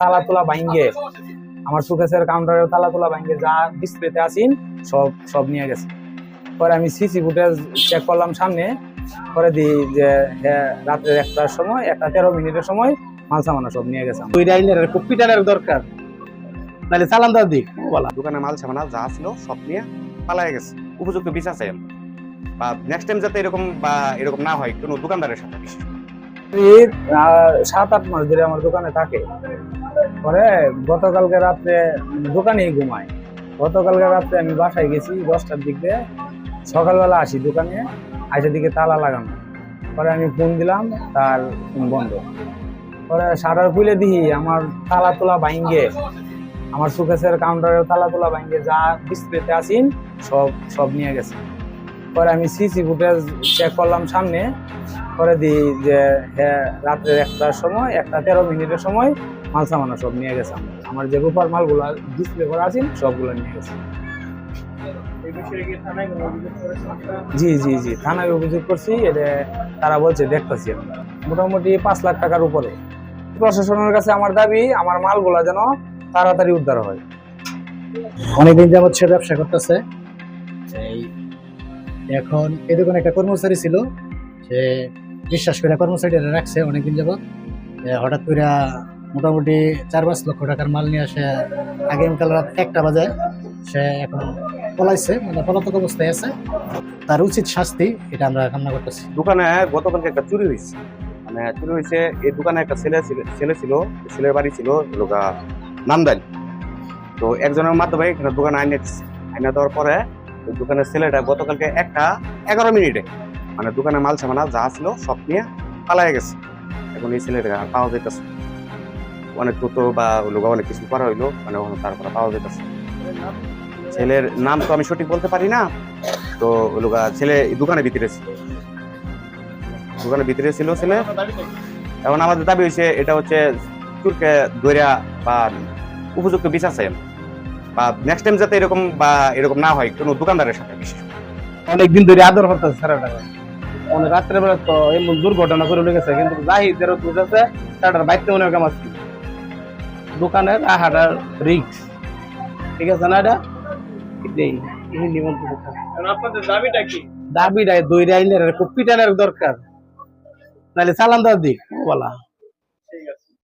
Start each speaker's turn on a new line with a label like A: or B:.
A: তালা তোলা বাইঙ্গে আমার সুকেশের কাউন্টারের তালা তোলা বাইঙ্গে যা ডিসপ্লেতে আসিন সব সব নিয়ে গেছে। পরে আমি সিসি ফুটেজ চেক করলাম সামনে পরে দিই যে হ্যাঁ রাত্রে একটার সময় একটা তেরো মিনিটের সময় মাল সামানা সব নিয়ে গেছে
B: ওই কপি টানার দরকার। নাহলে চালান দেওয়ার দিক। বলা
C: দোকানে মাল সামানা যা ছিল সব নিয়ে পালায় গেছে। উপযুক্ত বিচার চাই বা নেক্সট টাইম যাতে এরকম বা এরকম না হয় কোনো দোকানদারের সাথে
A: সাত আট মাস ধরে আমার দোকানে থাকে। পরে গতকালকে রাত্রে দোকানেই ঘুমায় গতকালকে রাত্রে আমি বাসায় গেছি, দশটার দিক। দিয়ে সকালবেলা আসি দোকানে আইসার দিকে তালা লাগানো। পরে আমি ফোন দিলাম, তার বন্ধ। পরে সারার খুলে দিই আমার তালা তোলা বাইঙ্গে আমার সুকেশের কাউন্টারের তালা তোলা বাইঙ্গে যা ডিসপ্লেতে আসিন সব সব নিয়ে গেছে। পরে আমি সিসি ফুটেজ চেক করলাম সামনে। পরে দিই যে হ্যাঁ রাত্রে একটার সময়, একটা তেরো মিনিটের সময় মাল সামানা সব নিয়ে গেছে আমার। যে রূপার মালগুলো ডিসপ্লে করা আছে সবগুলো নিয়ে গেছে। জি জি জি থানায় অভিযোগ করছি এটা তারা বলছে দেখতেছি আমরা। মোটামুটি পাঁচ লাখ টাকার উপরে। প্রশাসনের কাছে আমার দাবি আমার মালগুলা যেন তাড়াতাড়ি উদ্ধার হয়।
B: অনেকদিন যাবৎ সে ব্যবসা করতেছে। এই এখন এই দোকানে একটা কর্মচারী ছিল। সে বিশ্বাস করে কর্মচারীটা রাখছে অনেকদিন যাবৎ। হঠাৎ করে মোটামুটি চার পাঁচ লক্ষ টাকার মাল নিয়ে আসে আগামীকাল রাত একটা বাজে সে এখন পলাইছে মানে পলাতক অবস্থায় আছে। তার উচিত শাস্তি এটা আমরা কামনা করতেছি।
C: দোকানে গতকালকে একটা চুরি হয়েছে। মানে চুরি হয়েছে এই দোকানে একটা ছেলে ছেলে, ছিল ছেলের বাড়ি ছিল, লোকা তো একজনের মাধ্যমে এখানে দোকানে আইনে আইনে দেওয়ার পরে ওই দোকানের ছেলেটা গতকালকে একটা এগারো মিনিটে মানে দোকানে মাল সামানা যা ছিল সব নিয়ে পালায় গেছে। এখন এই ছেলেটা পাওয়া যেতেছে অনেক টোটো বা লোক অনেক কিছু করা হইল মানে ওখানে তারপরে পাওয়া যেতেছে। ছেলের নাম তো আমি সঠিক বলতে পারি না, তো লোক ছেলে দোকানে ভিতরে ছিল। দোকানের ভিতরে ছিল ছেলে। এখন আমাদের দাবি হয়েছে এটা হচ্ছে চুরকে দৈরা বা উপযুক্ত বিচার চাই বা নেক্সট টাইম যাতে এরকম বা এরকম না হয়, কোনো দোকানদারের সাথে বিশেষ।
B: অনেকদিন ধরে আদর করতেছে সারাটা অনেক রাত্রে বেলা তো এমন দুর্ঘটনা করে লেগেছে কিন্তু জাহিদের বুঝেছে তাটার বাইতে মনে কাম আছে। দোকানের আহাটার রিক্স ঠিক আছে না এটা? এটাই এই নিমন্ত্রণ
D: আপনাদের দাবিটা কি?
B: দাবিটা দই আইনের কপি টানার দরকার। নাহলে চালান দেওয়ার দিক বলা।